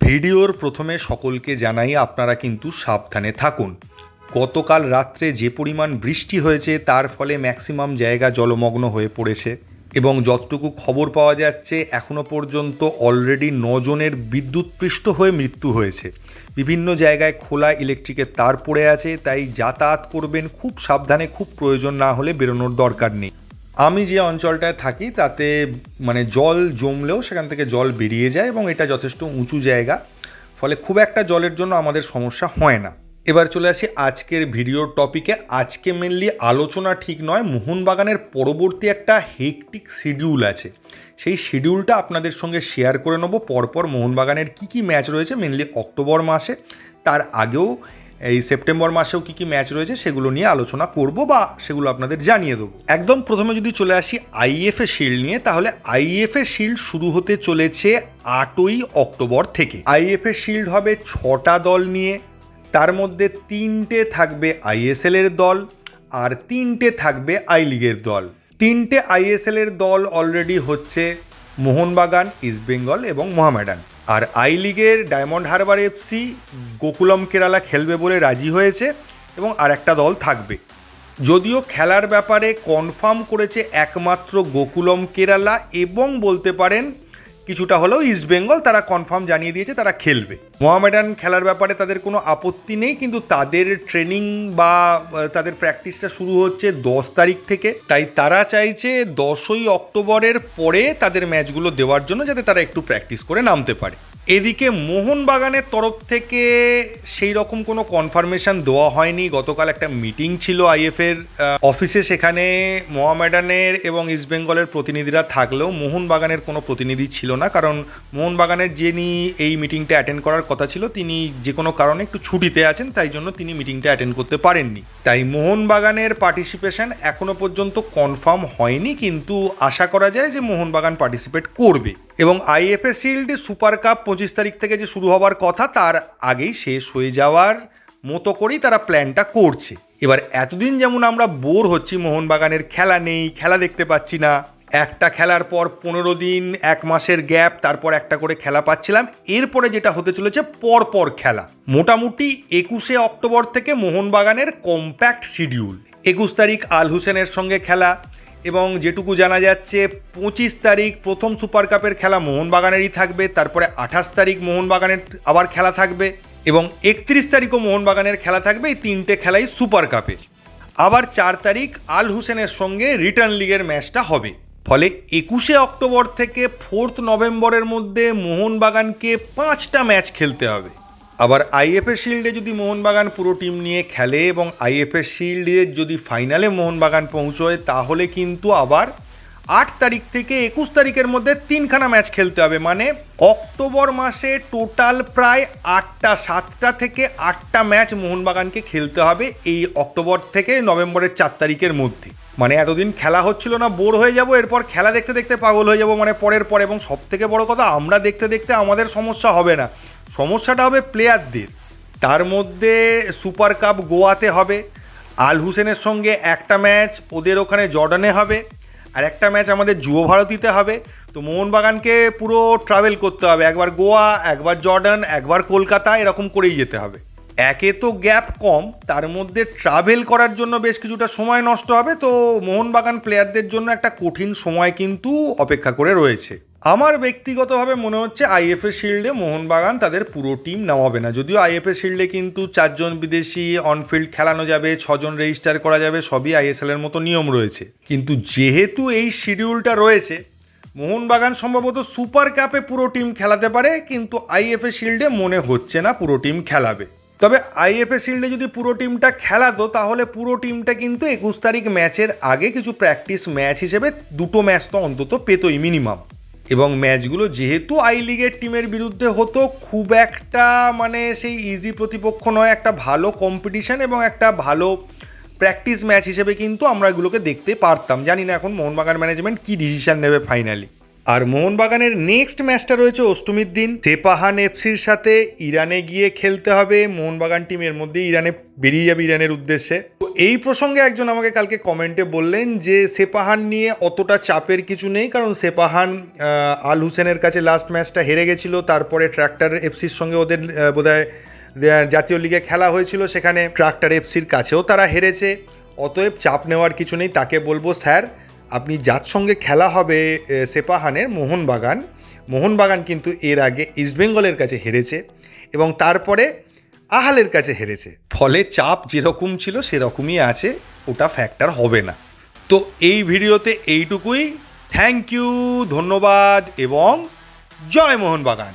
ভিডিওর প্রথমে সকলকে জানাই আপনারা কিন্তু সাবধানে থাকুন। গতকাল রাত্রে যে পরিমাণ বৃষ্টি হয়েছে, তার ফলে ম্যাক্সিমাম জায়গা জলমগ্ন হয়ে পড়েছে এবং যতটুকু খবর পাওয়া যাচ্ছে এখনও পর্যন্ত অলরেডি নজনের বিদ্যুৎপৃষ্ট হয়ে মৃত্যু হয়েছে। বিভিন্ন জায়গায় খোলা ইলেকট্রিকের তার পড়ে আছে, তাই যাতায়াত করবেন খুব সাবধানে, খুব প্রয়োজন না হলে বেরোনোর দরকার নেই। আমি যে অঞ্চলটায় থাকি, তাতে মানে জল জমলেও সেখান থেকে জল বেরিয়ে যায় এবং এটা যথেষ্ট উঁচু জায়গা। ফলে খুব একটা জলের জন্য আমাদের সমস্যা হয় না। এবার চলে আসি আজকের ভিডিওর টপিকে আজকে মেনলি আলোচনা ঠিক নয়, মোহনবাগানের পরবর্তী একটা হেকটিক শিডিউল আছে। সেই শিডিউলটা আপনাদের সঙ্গে শেয়ার করে নেব। পরপর মোহনবাগানের কী কী ম্যাচ রয়েছে মেনলি অক্টোবর মাসে। তার আগেও এই সেপ্টেম্বর মাসেও কী কী ম্যাচ রয়েছে সেগুলো নিয়ে আলোচনা করব বা সেগুলো আপনাদের জানিয়ে দেবো। একদম প্রথমে যদি চলে আসি আইএফএ শিল্ড নিয়ে, তাহলে আইএফএ শিল্ড শুরু হতে চলেছে আটই অক্টোবর থেকে। আইএফএ শিল্ড হবে ছটা দল নিয়ে, তার মধ্যে তিনটে থাকবে আইএসএল এর দল আর তিনটে থাকবে আই লিগের দল। তিনটে আইএসএল এর দল অলরেডি হচ্ছে মোহনবাগান, ইস্টবেঙ্গল এবং মোহামেডান। আর আই লিগের ডায়মন্ড হারবার এফসি গোকুলম কেরালা খেলবে বলে রাজি হয়েছে এবং আর একটা দল থাকবে। যদিও খেলার ব্যাপারে কনফার্ম করেছে একমাত্র গোকুলম কেরালা এবং বলতে পারেন কিছুটা হলেও ইস্ট বেঙ্গল তারা কনফার্ম জানিয়ে দিয়েছে তারা খেলবে। মোহামেডান খেলার ব্যাপারে তাদের কোনো আপত্তি নেই, কিন্তু তাদের ট্রেনিং বা তাদের প্র্যাকটিসটা শুরু হচ্ছে দশ তারিখ থেকে। তাই তারা চাইছে দশই অক্টোবরের পরে তাদের ম্যাচগুলো দেওয়ার জন্য যাতে তারা একটু প্র্যাকটিস করে নামতে পারে। এদিকে মোহনবাগানের তরফ থেকে সেই রকম কোনো কনফার্মেশন দেওয়া হয়নি। গতকাল একটা মিটিং ছিল আইএফের অফিসে সেখানে মোহামেডানের এবং ইস্টবেঙ্গলের প্রতিনিধিরা থাকলেও মোহনবাগানের কোনো প্রতিনিধি ছিল না। কারণ মোহনবাগানের যিনি এই মিটিংটা অ্যাটেন্ড করার কথা ছিল, তিনি যে কোনো কারণে একটু ছুটিতে আছেন, তাই জন্য তিনি মিটিংটা অ্যাটেন্ড করতে পারেননি। তাই মোহনবাগানের পার্টিসিপেশন এখনও পর্যন্ত কনফার্ম হয়নি, কিন্তু আশা করা যায় যে মোহনবাগান পার্টিসিপেট করবে। এবং আইএফএ শিল্ড সুপার কাপ পঁচিশ তারিখ থেকে যে শুরু হওয়ার কথা, তার আগেই শেষ হয়ে যাওয়ার মতো করেই তারা প্ল্যানটা করছে। এবার এতদিন যেমন আমরা বোর হচ্ছি, মোহনবাগানের খেলা নেই, খেলা দেখতে পাচ্ছি না। একটা খেলার পর পনেরো দিন, এক মাসের গ্যাপ, তারপর একটা করে খেলা পাচ্ছিলাম। এরপরে যেটা হতে চলেছে পর পর খেলা। মোটামুটি একুশে অক্টোবর থেকে মোহনবাগানের কম্প্যাক্ট শিডিউল। একুশ তারিখ আল হুসেনের সঙ্গে খেলা এবং যেটুকু জানা যাচ্ছে, পঁচিশ তারিখ প্রথম সুপার কাপের খেলা মোহনবাগানেরই থাকবে, তারপরে আঠাশ তারিখ মোহনবাগানের আবার খেলা থাকবে এবং একত্রিশ তারিখও মোহনবাগানের খেলা থাকবে, এই তিনটে খেলাই সুপার কাপের আবার চার তারিখ আল হুসেনের সঙ্গে রিটার্ন লিগের ম্যাচটা হবে। ফলে একুশে অক্টোবর থেকে ফোর্থ নভেম্বরের মধ্যে মোহনবাগানকে পাঁচটা ম্যাচ খেলতে হবে। আবার আইএফএ শিল্ডে যদি মোহনবাগান পুরো টিম নিয়ে খেলে এবং আইএফএ শিল্ডে যদি ফাইনালে মোহনবাগান পৌঁছয়, তাহলে কিন্তু আবার আট তারিখ থেকে একুশ তারিখের মধ্যে তিনখানা ম্যাচ খেলতে হবে। মানে অক্টোবর মাসে টোটাল প্রায় আটটা, সাতটা থেকে আটটা ম্যাচ মোহনবাগানকে খেলতে হবে এই অক্টোবর থেকে নভেম্বরের চার তারিখের মধ্যে। মানে এতদিন খেলা হচ্ছিল না, বোর হয়ে যাব, এরপর খেলা দেখতে দেখতে পাগল হয়ে যাব মানে পরের পর। এবং সব থেকে বড় কথা, আমরা দেখতে দেখতে আমাদের সমস্যা হবে না। সমস্যাটা হবে প্লেয়ারদের তার মধ্যে সুপার কাপ গোয়াতে হবে। আল হুসেনের সঙ্গে একটা ম্যাচ ওদের ওখানে জর্ডানে হবে। আর একটা ম্যাচ আমাদের যুব ভারতীতে হবে। তো মোহনবাগানকে পুরো ট্রাভেল করতে হবে। একবার গোয়া, একবার জর্ডান, একবার কলকাতা, এরকম করেই যেতে হবে। একে তো গ্যাপ কম, তার মধ্যে ট্রাভেল করার জন্য বেশ কিছুটা সময় নষ্ট হবে। তো মোহনবাগান প্লেয়ারদের জন্য একটা কঠিন সময় কিন্তু অপেক্ষা করে রয়েছে। আমার ব্যক্তিগতভাবে মনে হচ্ছে আইএফএ শিল্ডে মোহনবাগান তাদের পুরো টিম নামাবে না। যদিও আইএফএ শিল্ডে কিন্তু চারজন বিদেশি অনফিল্ড খেলানো যাবে, ছজন রেজিস্টার করা যাবে, সবই আইএসএল এর মতো নিয়ম রয়েছে। কিন্তু যেহেতু এই শিডিউলটা রয়েছে, মোহনবাগান সম্ভবত সুপার কাপে পুরো টিম খেলাতে পারে, কিন্তু আইএফএ শিল্ডে মনে হচ্ছে না পুরো টিম খেলাবে। তবে আইএফএ শিল্ডে যদি পুরো টিমটা খেলাতো, তাহলে পুরো টিমটা কিন্তু একুশ তারিখ ম্যাচের আগে কিছু প্র্যাকটিস ম্যাচ হিসেবে দুটো ম্যাচ তো অন্তত পেতোই মিনিমাম এবং ম্যাচগুলো যেহেতু আই লিগের টিমের বিরুদ্ধে হতো, খুব একটা মানে সেই ইজি প্রতিপক্ষ নয়, একটা ভালো কম্পিটিশান এবং একটা ভালো প্র্যাকটিস ম্যাচ হিসেবে কিন্তু আমরা এগুলোকে দেখতে পারতাম। জানি না এখন মোহনবাগান ম্যানেজমেন্ট কী ডিসিশান নেবে ফাইনালি আর মোহনবাগানের নেক্সট ম্যাচটা রয়েছে অষ্টমীর দিন। সেপাহান এফসির সাথে ইরানে গিয়ে খেলতে হবে। মোহনবাগান টিম এর মধ্যে ইরানে বেরিয়ে যাবে ইরানের উদ্দেশ্যে। তো এই প্রসঙ্গে একজন আমাকে কালকে কমেন্টে বললেন যে, সেপাহান নিয়ে অতটা চাপের কিছু নেই, কারণ সেপাহান আল হুসেনের কাছে লাস্ট ম্যাচটা হেরে গেছিল। তারপরে ট্র্যাক্টর এফসির সঙ্গে ওদের বোধহয় জাতীয় লিগে খেলা হয়েছিল। সেখানে ট্রাক্টর এফসির কাছেও তারা হেরেছে। অতএব চাপ নেওয়ার কিছু নেই, তাকে বলব, স্যার আপনি যার সঙ্গে খেলা হবে সেপাহানের মোহনবাগান মোহনবাগান কিন্তু এর আগে ইস্টবেঙ্গলের কাছে হেরেছে এবং তারপরে আহালের কাছে হেরেছে। ফলে চাপ যেরকম ছিল সেরকমই আছে, ওটা ফ্যাক্টর হবে না। তো এই ভিডিওতে এইটুকুই। থ্যাংক ইউ ধন্যবাদ এবং জয় মোহনবাগান।